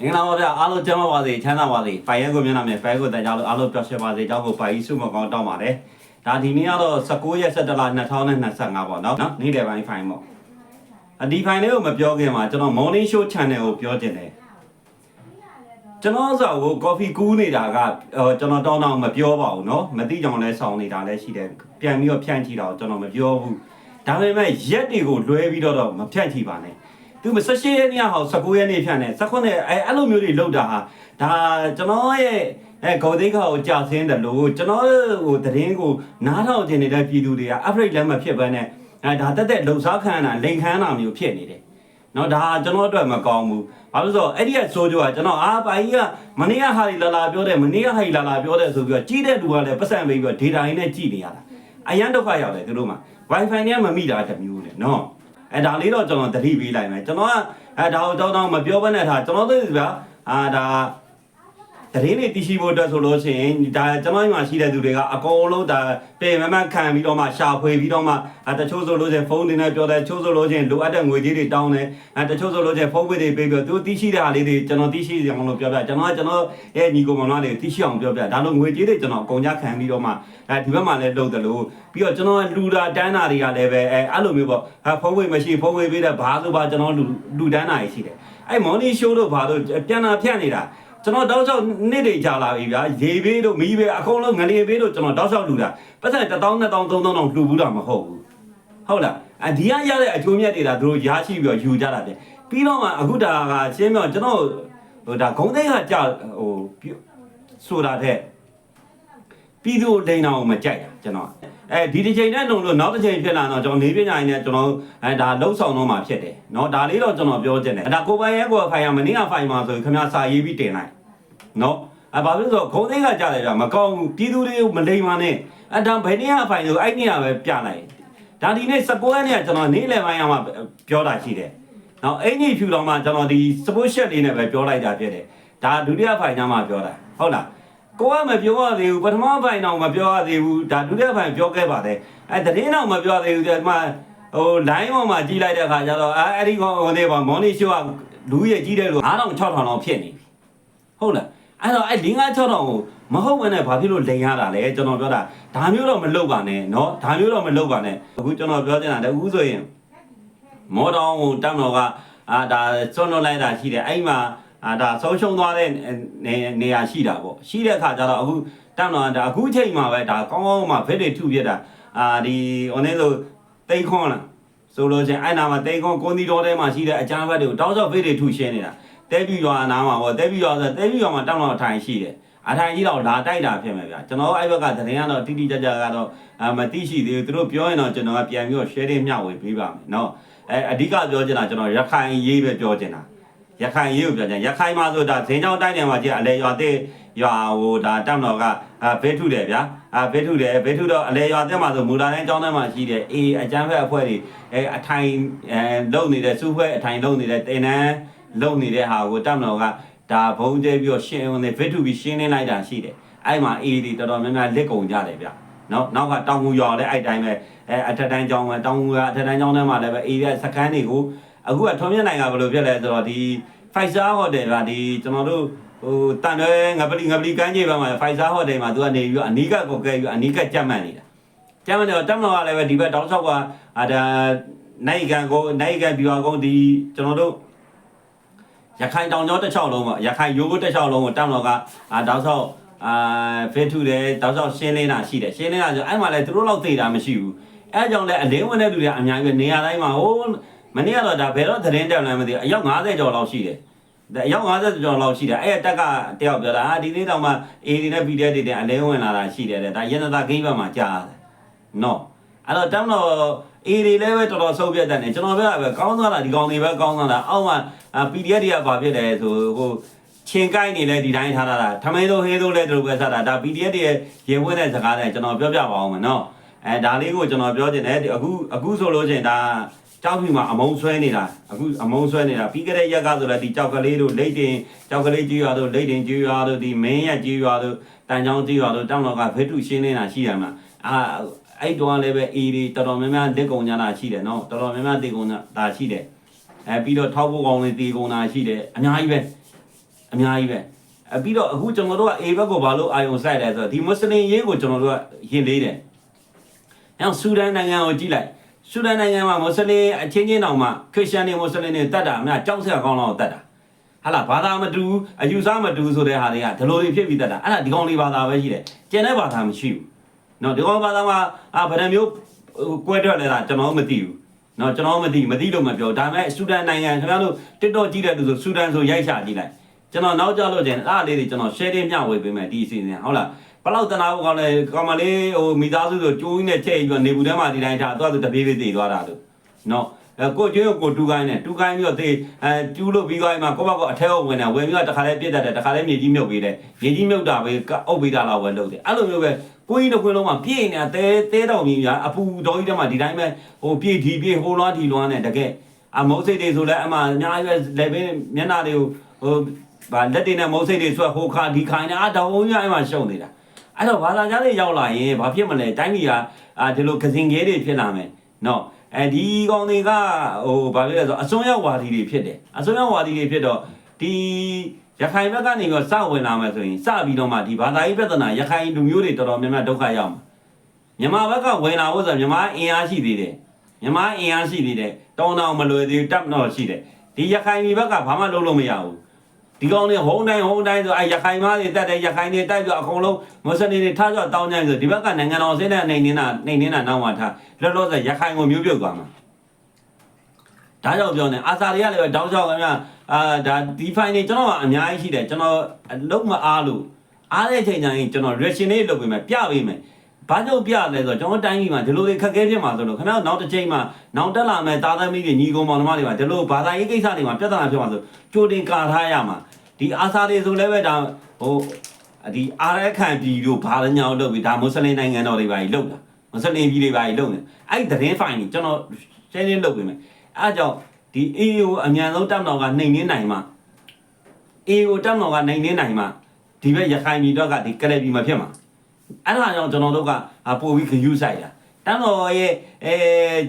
မင်္ဂလာပါဗျာအားလုံးကျမ်းပါပါစေချမ်းသာပါစေဖိုင်ရက်ကိုမျက်နှာမြင်ဖိုင်ရက်ကိုတန်ကြလို့အားလုံးပျော်ရွှင်ပါစေကြောင်းကိုပိုင်ကြီးစုမကောင်းတောင်းပါတယ်ဒါဒီနေ့ကတော့19ရက်17လ2025ပေါ့နော်နော်နေ့လယ်ပိုင်းဖိုင်ပေါ့အဒီဖိုင်လေးကိုမပြောခင်မှာကျွန်တော် morning show channel ကိုပြောချင်တယ်ကျွန်တော်ဆိုကို coffee ကူးနေတာကဟိုကျွန်တော်တောင်းတောင်းမပြောပါဘူးเนาะမသိကြောင်လဲဆောင်းနေတာလဲရှိတယ်ပြန်ပြီးတော့ဖြန့်ချီတာကိုကျွန်တော်မပြောဘူးဒါပေမဲ့ရက်တွေကိုလွဲပြီးတော့တော့မဖြန့်ချီပါနဲ့ သူမ18ရက်နေ့ဟော19ရက်နေ့ဖြန့်တယ်19ရက်အဲအဲ့လိုမျိုးတွေလောက်တာဟာဒါကျွန်တော်ရဲ့အဲဂေါ်သိက္ခာကိုကြာဆင်းတယ်လို့ကျွန်တော်ဟိုသတင်းကိုနားထောင်ခြင်းနေတဲ့ပြည်သူတွေက upgrade လည်းမဖြစ်ဘဲနဲ့အဲဒါတက်တက်လှုပ်ရှားခံတာလိန်ခမ်းတာမျိုးဖြစ်နေတယ်နော်ဒါကျွန်တော်အတွက်မကောင်းဘူးဘာလို့ဆိုတော့အဲ့ဒီကဆိုကြကကျွန်တော်အာပိုင်ကြီးကမနေ့ကဟာဒီလာလာပြောတယ်မနေ့ကဟာဒီလာလာပြောတယ်ဆိုပြီးတော့ကြီးတဲ့လူကလည်းပတ်စံပေးပြီးတော့ data ရင်းနဲ့ကြည့်နေရတာအရန်ဒုက္ခရောက်တယ်သူတို့မှာ wifi နဲ့မမိတာတစ်မျိုးလေနော် အဲဒါလေးတော့ကျွန်တော်သတိပေးလိုက်မယ်ကျွန်တော်ကအဲဒါကိုတောင်းတောင်းမပြောဘဲနဲ့ထားကျွန်တော်တို့ဗျာအာဒါ တရင်တွေတရှိဖို့အတွက်ဆိုလို့ရှိရင်ဒါကျွန်တော်ညီမရှိတဲ့သူတွေကအကုန်လုံးဒါပြင်မမခံပြီးတော့မှရှာဖွေပြီးတော့မှအဲတချို့ဆိုလို့ရှိရင်ဖုန်းတွေနဲ့ပြောတယ်တချို့ဆိုလို့ရှိရင်လိုအပ်တဲ့ငွေကြေးတွေတောင်းတယ်အဲတချို့ဆိုလို့ရှိရင်ဖုန်းပေးတွေပေးပြီးတော့သူတရှိတဲ့ဟာလေးတွေကျွန်တော်တရှိအောင်လို့ပြောပြကျွန်တော်ကကျွန်တော်ရဲ့ညီကောင်မတော်တွေတရှိအောင်ပြောပြဒါလို့ငွေကြေးတွေကျွန်တော်အကုန်ကြခံပြီးတော့မှအဲဒီဘက်မှာလည်းလုပ်တယ်လို့ပြီးတော့ကျွန်တော်လူတာတန်းတာတွေကလည်းပဲအဲအဲ့လိုမျိုးပေါ့အဲဖုန်းဝေမရှိဖုန်းဝေပေးတဲ့ဘာလို့ပါကျွန်တော်လူလူတန်းတာကြီးရှိတယ်အဲမော်နီရှိုးတို့ဘာလို့ပြန်လာဖြန့်နေတာ ကျွန်တော်တောက်လျှောက်နေ့တွေကြာလာပြီဗျာရေဘေးတို့မီးဘေးအကုန်လုံးငလျင်ဘေးတို့ကျွန်တော်တောက်လျှောက်လူတာပတ်စံ1000 2000 3000တောင်လှူဘူးတာမဟုတ်ဘူးဟုတ်လားအဒီကရတဲ့အကျိုးမြတ်တွေဒါသူတို့ရရှိပြီးတော့ယူကြတာပြန်ပြီးတော့မှအခုဒါကရှင်းပြောကျွန်တော်ဟိုဒါဂုံသိန်းကကြာဟိုဆိုတာတဲ့ပြီးသူဒိန်အောင်မကြိုက်တာကျွန်တော် အဲဒီတစ်ချိန်နဲ့လုံလို့နောက်တစ်ချိန်ဖြစ်လာတော့ကျွန်တော်နေပညာရင်းနဲ့ကျွန်တော်အဲဒါလှုပ်ဆောင်တော့မှာဖြစ်တယ်နော်ဒါလေးတော့ကျွန်တော်ပြောချင်တယ်ဒါကိုပိုင်ရဲကိုဖိုင်ရမနေ့ကဖိုင်မှာဆိုခင်ဗျာစာရေးပြီးတင်လိုက်နော်အဲဘာဖြစ်လို့ခုံသိန်းကကြားလိုက်တာမကောင်းဘူးပြည်သူတွေကိုမလိမ္မာနဲ့အဲဒါဘယ်နေ့ကဖိုင်ဆိုအဲ့နေ့ကပဲပြလိုက်ဒါဒီနေ့19ရက်နေ့ကကျွန်တော်နေ့လယ်ပိုင်းကမှပြောတာရှိတယ်နော်အင်ကြီးဖြူတော်မှာကျွန်တော်ဒီ support shot လေးနဲ့ပဲပြောလိုက်တာဖြစ်တယ်ဒါဒုတိယဖိုင်ညမှာပြောတာဟုတ်လား ကိုကမပြောရသေးဘူးပထမဖိုင်တော့မပြောရသေးဘူးဒါဒုတိယဖိုင်ပြောခဲ့ပါတယ်အဲတရင်တော့မပြောသေးဘူးဒီမှာဟို line ပေါ်မှာကြီးလိုက်တဲ့ခါကျတော့အဲအဲ့ဒီကောင်ဟိုနေပါမော်နီရှိုးကလူကြီးကြီးတဲ့လူ9000 6000လောက်ဖြစ်နေပြီဟုတ်လားအဲ့တော့အဲ့5 6000ကိုမဟုတ်ဘဲနဲ့ဘာဖြစ်လို့လိန်ရတာလဲကျွန်တော်ပြောတာဒါမျိုးတော့မလုပ်ပါနဲ့เนาะဒါမျိုးတော့မလုပ်ပါနဲ့အခုကျွန်တော်ပြောချင်တာတကူဆိုရင်မော်တော်ကိုတက်မတော်ကအာဒါစွန့်လွတ်လိုက်တာရှိတယ်အဲ့မှာ အာဒါဆုံးရှုံးသွားတဲ့နေနေရာရှိတာပေါ့ရှိတဲ့အခါကျတော့အခုတက်မတော်ကဒါအခုချိန်မှာပဲဒါကောင်းကောင်းမှဖက်တွေထုပြတာအာဒီဟိုနေဆိုတိတ်ခွန်းလားဆိုလို့ချင်းအဲ့နာမှာတိတ်ခွန်းကွန်ဒီတော်ထဲမှာရှိတဲ့အကြမ်းဖက်တွေကိုတောက်ချောက်ဖက်တွေထုရှင်းနေတာတဲပြူရွာနားမှာပေါ့တဲပြူရွာဆိုတဲပြူရွာမှာတက်မတော်ထိုင်ရှိတယ် အထိုင်ကြီးတော့လာတိုက်တာဖြစ်မယ်ဗျာကျွန်တော်အဲ့ဘက်ကသတင်းကတော့တိတိကျကျကတော့အမသိရှိသေးဘူးသူတို့ပြောရင်တော့ကျွန်တော်ကပြန်ပြီးတော့ sharing မျှဝေပေးပါမယ်เนาะအဲအဓိကပြောချင်တာကျွန်တော်ရခိုင်ရေးပဲပြောချင်တာ ရခိုင်ရေးကိုပြောချင်ရခိုင်မှာဆိုဒါဇင်းချောင်းတိုက်နယ်မှာကြည့်အလဲရွာတဲ့ရွာဟိုဒါတက်မတော်ကဘဲထုတယ်ဗျာအာဘဲထုတယ်ဘဲထုတော့အလဲရွာတဲ့မှာဆိုမူလာတိုင်းကျောင်းထဲမှာရှိတယ်အေးအကျန်းဖက်အဖွဲ့တွေအဲအထိုင်အဲလုံနေတဲ့စူးဖွဲအထိုင်လုံနေတဲ့တင်နန်းလုံနေတဲ့ဟာကိုတက်မတော်ကဒါဘုံကျဲပြီးတော့ရှင်းဝင်ဗစ်တူပြီးရှင်းလင်းလိုက်တာရှိတယ်အဲ့မှာအေးဒီတော်တော်များများလက်ကုံကြတယ်ဗျနော်နောက်ကတောင်ငူရွာလည်းအဲ့တိုင်းပဲအဲအထက်တိုင်းကျောင်းပဲတောင်ငူကအထက်တိုင်းကျောင်းထဲမှာလည်းပဲအေးရဲ့စကန်တွေကို အခုကထွန်မြင့်နိုင်ငံဘယ်လိုဖြစ်လဲဆိုတော့ဒီ Pfizer Hotel ကဒီကျွန်တော်တို့ဟိုတန်ရဲငပလီငပလီကမ်းခြေဘက်မှာ Pfizer Hotel မှာသူကနေပြီးတော့အနီးကကိုကဲပြီးအနီးကကြက်မှန်နေတာကြက်မှန်တော့တက်မတော်ကလည်းပဲဒီဘက်တောက်လျှောက်ကအာဒါနိုင်ကန်ကိုနိုင်ကန်ပြီးတော့ဒီကျွန်တော်တို့ရခိုင်တောင်ကျောတစ်ချောင်းလုံးပေါ့ရခိုင်ရိုးရိုးတစ်ချောင်းလုံးကိုတောင်တော်ကအာတောက်ဆောက်အာဖေးထုတယ်တောက်ဆောက်ရှင်းလင်းတာရှိတယ်ရှင်းလင်းတာဆိုအဲ့မှာလည်းသူတို့လောက်သိတာမရှိဘူးအဲ့ကြောင့်လည်းအလင်းဝင်တဲ့လူတွေကအများကြီးပဲနေရာတိုင်းမှာဟို မနေ့ကတော့ဒါဘယ်တော့သတင်းတက်လဲမသိဘူးအယောက်90ကျော်လောက်ရှိတယ်အယောက်50ကျော်လောက်ရှိတယ်အဲ့တက်ကတယောက်ပြောတာအာဒီနေ့တောင်မှ A ဒီနဲ့ B တဲ့တွေအလင်းဝင်လာတာရှိတယ်တဲ့ဒါရန်သာဂိမ်းဘက်မှာကြားတယ်နော်အဲ့တော့တမ်းတော့အေးတွေလည်းပဲတော်တော်ဆုပ်ပြတ်တယ်နေကျွန်တော်ပြောတာပဲကောင်းသွားတာဒီကောင်တွေပဲကောင်းသွားတာအောက်မှာ PDF တွေကဘာဖြစ်လဲဆိုဟိုချင်းကိုင်းနေလဲဒီတိုင်းထားတာထမင်းတို့ဟေးတို့လဲတို့ပဲစားတာဒါ PDF တွေရေဝဲတဲ့စကားနဲ့ကျွန်တော်ပြောပြပါအောင်မယ်နော်အဲဒါလေးကိုကျွန်တော်ပြောချင်တယ်အခုအခုဆိုလို့ချင်းဒါ ကြောက်ပြီမှာအမုံဆွဲနေတာအခုအမုံဆွဲနေတာပြီးကြတဲ့ရက်ကဆိုလည်းဒီကြောက်ကလေးတို့လိတ်တင်ကြောက်ကလေးကြီးရွာတို့လိတ်တင်ကြီးရွာတို့ဒီမင်းရကြီးရွာတို့တန်ချောင်းကြီးရွာတို့တောင်းတော့ကဖေတုရှင်းနေတာရှိတယ်မှာအာအဲ့တော့လည်းပဲအေးဒီတော်တော်များများလက်ကုံကြတာရှိတယ်နော်တော်တော်များများတေကုံတာရှိတယ်အဲပြီးတော့ထောက်ဖို့ကောင်းလေးတေကုံတာရှိတယ်အများကြီးပဲအများကြီးပဲအပြီးတော့အခုကျွန်တော်တို့က A ဘက်ကိုဘာလို့အာယုံစိုက်လဲဆိုတော့ဒီမွတ်စလင်ရေးကိုကျွန်တော်တို့ကရင်လေးတယ်။အဲဆူဒန်နိုင်ငံကိုကြည့်လိုက် ဆူဒန်နိုင်ငံမှာမွတ်စလင်အချင်းချင်းတောင်မှခရစ်ယာန်တွေမွတ်စလင်တွေတတ်တာအများကြောက်စရာကောင်းလောက်တတ်တာ။ဟာလာဘာသာမတူအယူဆမတူဆိုတဲ့ဟာတွေကဒီလိုတွေဖြစ်ပြီးတတ်တာအဲ့ဒါဒီကောင်လေးဘာသာပဲရှိတယ်။ကျန်တဲ့ဘာသာမရှိဘူး။နော်ဒီကောင်ဘာသာမှာအာဗဒံမျိုးကွဲထွက်လဲတာကျွန်တော်မသိဘူး။နော်ကျွန်တော်မသိမသိလို့မပြောဒါပေမဲ့ဆူဒန်နိုင်ငံခင်ဗျားတို့ TikTok ကြည့်တဲ့လူဆိုဆူဒန်ဆိုရိုက်ချကြည့်လိုက်ကျွန်တော်နောက်ကြလို့ကျင်အဲ့ဒါလေးတွေကျွန်တော် share မျှဝေပေးမယ်ဒီအစီအစဉ်ဟုတ်လား ဘလောက်တနာဖို့ကောင်းလဲကောင်မလေးဟိုမိသားစုဆိုကျိုးကြီးနဲ့ချက်ပြီးတော့နေဘူးထဲမှာဒီတိုင်းထားသွားသူတပြေးပြေးတည်သွားတာလို့နော်အဲကိုကျွေးကိုတူကိုင်းနဲ့တူကိုင်းပြီးတော့သေအဲကျူးလို့ပြီးသွားရင်မှကိုယ့်ဘက်ကအထဲကိုဝင်တယ်ဝင်ပြီးတော့တခါလဲပြစ်တတ်တယ်တခါလဲမြေကြီးမြုပ်ပေးတယ်မြေကြီးမြုပ်တာပဲအုပ်ပေးတာတော့ဝယ်လုပ်တယ်အဲ့လိုမျိုးပဲကိုကြီးတစ်ခွင်းလုံးမှာပြည့်နေတာတဲတဲတော်ကြီးများအပူတော်ကြီးထဲမှာဒီတိုင်းပဲဟိုပြည့်ဒီပြည့်ဟိုလွားဒီလွားနဲ့တကယ်အမုတ်စိတ်တွေဆိုလဲအမှအများကြီးပဲလေဘင်းမျက်နှာတွေကိုဟိုဗာလက်တွေနဲ့မုတ်စိတ်တွေဆွဲဟိုခါဒီခိုင်နေတာအတောင်ကြီးအဲ့မှာရှုံနေတာ အဲ့တော့ဘာသာကြားတွေရောက်လာရင်ဘာဖြစ်မလဲတိုင်းပြည်ကအာဒီလိုကစင်ကဲတွေဖြစ်လာမယ်နော်အဲဒီကောင်တွေကဟိုဘာဖြစ်လဲဆိုအစွန်းရောက်ဝါဒီတွေဖြစ်တယ်အစွန်းရောက်ဝါဒီတွေဖြစ်တော့ဒီရခိုင်ဘက်ကနေပြီးစဝင်လာမယ်ဆိုရင်စပြီးတော့မှဒီဘာသာရေးပြဿနာရခိုင်လူမျိုးတွေတော်တော်များများဒုက္ခရောက်မှာမြန်မာဘက်ကဝင်လာဖို့ဆိုမြန်မာအင်အားရှိသေးတယ်မြန်မာအင်အားရှိသေးတယ်တောင်းတောင်းမလွယ်သေးဘူးတပ်တော့ရှိတယ်ဒီရခိုင်ပြည်ဘက်ကဘာမှလုပ်လို့မရဘူး ဒီကောင်တွေဟုံတိုင်းဟုံတိုင်းဆိုအဲရခိုင်မားတွေတက်တယ်ရခိုင်တွေတိုက်ပြီးအကုန်လုံးမွတ်စလင်တွေထားကြတောင်းကြဆိုဒီဘက်ကနိုင်ငံတော်စင်းတဲ့နေနေတာနေနေတာနောက်မှထားလောလောဆယ်ရခိုင်ကိုမျိုးပြုတ်သွားမှာဒါကြောင့်ပြောနေအာစာတွေကလည်းတောင်းချောက်ခင်ဗျာအာဒါဒီဖိုင်နေကျွန်တော်ကအများကြီးရှိတယ်ကျွန်တော်လုံးမအားလို့အားတဲ့အချိန်ကျရင်ကျွန်တော် reaction လေးလုပ်ပေးမယ်ပြပေးမယ် ဘာကြောင့်ပြလဲဆိုတော့ကျွန်တော်တိုင်းပြည်မှာဒီလိုတွေခက်ခဲဖြစ်မှာဆိုလို့ခင်ဗျားနောက်တစ်ချိန်မှာနောက်တက်လာမယ်တာသမီးတွေညီကုန်းမောင်နှမတွေမှာဒီလိုဘာသာရေးကိစ္စတွေမှာပြဿနာဖြစ်မှာဆိုကြိုတင်ကာထားရမှာဒီအာစာတွေဆိုလည်းပဲဒါဟိုဒီအာရခံပြည်တို့ဘာလညာလုပ်ပြီးဒါမွတ်စလင်နိုင်ငံတော်တွေပါကြီးလုပ်တာမွတ်စလင်ပြည်တွေပါကြီးလုပ်နေအဲ့ဒီသတင်းဖိုင်ကြီးကျွန်တော်ရှင်းရှင်းလုပ်ပေးမယ်အဲ့ဒါကြောင့်ဒီ AO အမြန်ဆုံးတက်မတော်ကနှိမ်နှင်းနိုင်မှာ AO တက်မတော်ကနှိမ်နှင်းနိုင်မှာဒီဘက်ရခိုင်ပြည်တော့ကဒီကရပြည်မှာဖြစ်မှာ အဲ့ဒါကြောင့်ကျွန်တော်တို့ကပို့ပြီးခယူးဆိုင်တာတန်းတော်ရဲ့အဲ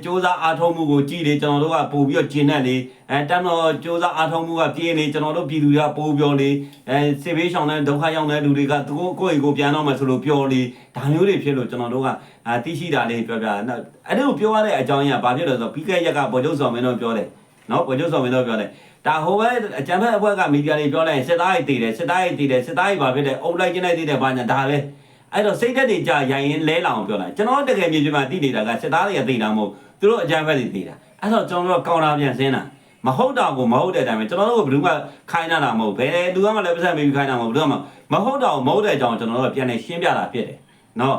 စ조사အားထုတ်မှုကိုကြည့်လေကျွန်တော်တို့ကပို့ပြီးတော့ကျင်တတ်လေအဲတန်းတော်စ조사အားထုတ်မှုကပြင်းလေကျွန်တော်တို့ပြည်သူတွေကပို့ပြောလေအဲစေဘေးရှောင်တဲ့ဒုက္ခရောက်တဲ့လူတွေကသူကိုကိုယ့်အိမ်ကိုပြန်တော့မယ်ဆိုလို့ပြောလေဒါမျိုးတွေဖြစ်လို့ကျွန်တော်တို့ကအာသိရှိတာလေးပြောပြနော်အဲ့ဒါကိုပြောရတဲ့အကြောင်းကြီးကဘာဖြစ်လဲဆိုတော့ပြီးခဲ့ရက်ကပေါ်ချုပ်ဆောင်မင်းတို့ပြောတယ်နော်ပေါ်ချုပ်ဆောင်မင်းတို့ပြောတယ်ဒါဟိုပဲအကြံဖက်အဖွဲကမီဒီယာတွေပြောလိုက်စစ်သားတွေတည်တယ်စစ်သားတွေတည်တယ်စစ်သားတွေဘာဖြစ်လဲအုပ်လိုက်ကျင်းလိုက်တည်တယ်ဘာညာဒါပဲ အဲ့တော့စိတ်သက်တွေကြာရိုင်ရင်လဲလောင်ပြောလိုက်ကျွန်တော်တကယ်မြေပြင်မှာတည်နေတာကစစ်သားတွေကတည်တာမဟုတ်သူတို့အကြံဖက်တွေတည်တာအဲ့တော့ကျွန်တော်တို့ကောင်တာပြန်စင်းတာမဟုတ်တာကိုမဟုတ်တဲ့အတိုင်းပဲကျွန်တော်တို့ကဘယ်သူမှခိုင်းတာတာမဟုတ်ဘယ်လူကမှလည်းပတ်သက်မေးပြီးခိုင်းတာမဟုတ်ဘယ်သူမှမဟုတ်တာကိုမဟုတ်တဲ့အကြောင်းကျွန်တော်တို့ကပြန်နေရှင်းပြတာဖြစ်တယ်နော်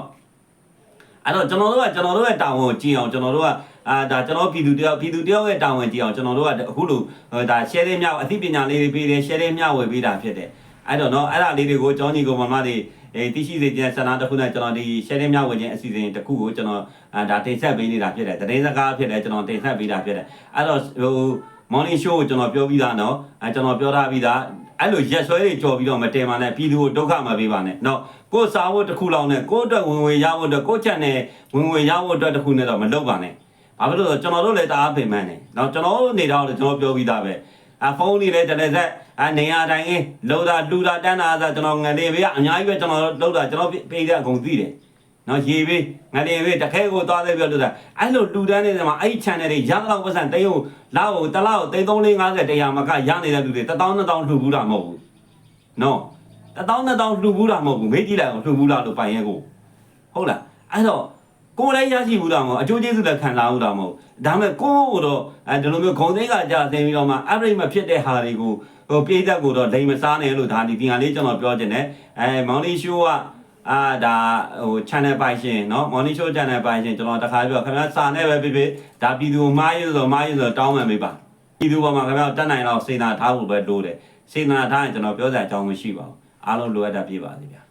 အဲ့တော့ကျွန်တော်တို့ကကျွန်တော်တို့ရဲ့တာဝန်ကိုကြည့်အောင်ကျွန်တော်တို့ကအာဒါကျွန်တော်ပြည်သူတယောက်ပြည်သူတယောက်ရဲ့တာဝန်ကြည့်အောင်ကျွန်တော်တို့ကအခုလိုဒါ share လေးမြောက်အသိပညာလေးတွေပေးတယ် share လေးမြောက်ဝေပေးတာဖြစ်တယ်အဲ့တော့နော်အဲ့ဒါလေးတွေကိုကျောင်းကြီးကိုမမတွေ အဲသိရှိစေခြင်းဆန္ဒတစ်ခုနဲ့ကျွန်တော်ဒီ share လေးမြောက်ဝေခြင်းအစီအစဉ်တစ်ခုကိုကျွန်တော်အာဒါတင်ဆက်ပေးနေတာဖြစ်တယ်တရင်စကားဖြစ်တယ်ကျွန်တော်တင်ဆက်ပေးတာဖြစ်တယ်အဲ့တော့ဟို morning show ကိုကျွန်တော်ပြောပြီးသားနော်အဲကျွန်တော်ပြောထားပြီးသားအဲ့လိုရက်ဆွဲတွေကြော်ပြီးတော့မတင်ပါနဲ့ပြည်သူကိုဒုက္ခမပေးပါနဲ့နော်ကိုယ်စားဖို့တစ်ခုလောက်နဲ့ကိုယ့်အတွက်ဝင်ဝင်ရဖို့အတွက်ကိုယ့်ချက်နဲ့ဝင်ဝင်ရဖို့အတွက်တစ်ခုနဲ့တော့မလုပ်ပါနဲ့ဘာဖြစ်လို့လဲကျွန်တော်တို့လည်းတအားပင်ပန်းတယ်နော်ကျွန်တော်တို့နေတော့လည်းကျွန်တော်ပြောပြီးသားပဲ အဖုန်းတွေလည်းတလည်းဆက်အနေရတိုင်းအင်းလောတာတူတာတန်းတာဆိုကျွန်တော်ငလေးဘေးကအများကြီးပဲကျွန်တော်လောက်တာကျွန်တော်ပေးတဲ့အကုန်သိတယ်နော်ရေဘေးငလေးဘေးတခဲကိုသွားသေးပြောလို့တာအဲ့လိုလူတန်းနေတဲ့မှာအဲ့ဒီ channel တွေရတော့ပတ်စံတိတ်ဟုတ်လောက်ကိုတလောက်တိတ်350တရားမကရနေတဲ့လူတွေ1000 2000လှူဘူးတာမဟုတ်ဘူးနော်1000 2000လှူဘူးတာမဟုတ်ဘူးမေးကြည့်လိုက်အောင်လှူဘူးလားလို့ပိုင်ရဲကိုဟုတ်လားအဲ့တော့ ကိုယ်လည်းရရှိဘူးတာမဟုတ်အကျိုးကျေးဇူးလည်းခံစားဘူးတာမဟုတ်ဒါပေမဲ့ကိုယ်ကတော့အဲဒီလိုမျိုးဂုံသိန်းကကြာသိပြီးတော့မှ average မဖြစ်တဲ့ဟာတွေကိုဟိုပြေးသက်ကိုတော့လိမ်မစားနဲ့လို့ဒါဒီတင်ဟာလေးကျွန်တော်ပြောချင်တယ်အဲမောင်လေးရှိုးကအာဒါဟို channel ပိုင်ရှင်เนาะ morning show channel ပိုင်ရှင်ကျွန်တော်တခါပြောခင်ဗျားစာနဲ့ပဲပြပြဒါပြည်သူကိုမားရဆိုမားရဆိုတောင်းမှန်ပေးပါပြည်သူပေါ်မှာခင်ဗျားတက်နိုင်တော့စေနာထားဖို့ပဲလိုတယ်စေနာထားရင်ကျွန်တော်ပြောစရာအကြောင်းမရှိပါဘူးအားလုံးလိုအပ်တာပြပါစေဗျာ